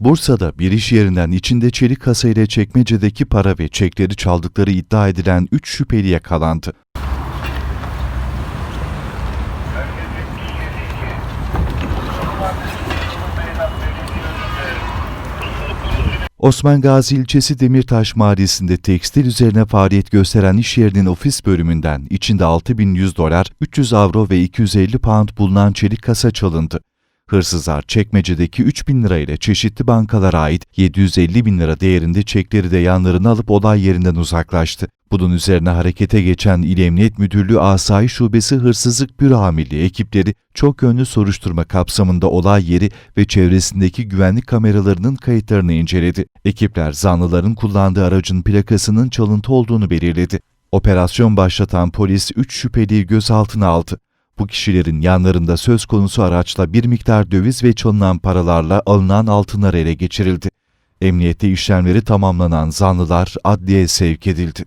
Bursa'da bir iş yerinden içinde çelik kasa ile çekmecedeki para ve çekleri çaldıkları iddia edilen 3 şüpheli yakalandı. Osman Gazi ilçesi Demirtaş mahallesinde tekstil üzerine faaliyet gösteren iş yerinin ofis bölümünden içinde 6100 dolar, 300 avro ve 250 pound bulunan çelik kasa çalındı. Hırsızlar çekmecedeki 3000 lira ile çeşitli bankalara ait 750 bin lira değerinde çekleri de yanlarına alıp olay yerinden uzaklaştı. Bunun üzerine harekete geçen İl Emniyet Müdürlüğü Asayiş Şubesi Hırsızlık Büro Amirliği ekipleri çok yönlü soruşturma kapsamında olay yeri ve çevresindeki güvenlik kameralarının kayıtlarını inceledi. Ekipler zanlıların kullandığı aracın plakasının çalıntı olduğunu belirledi. Operasyon başlatan polis 3 şüpheliyi gözaltına aldı. Bu kişilerin yanlarında söz konusu araçla bir miktar döviz ve çalınan paralarla alınan altınlar ele geçirildi. Emniyette işlemleri tamamlanan zanlılar adliyeye sevk edildi.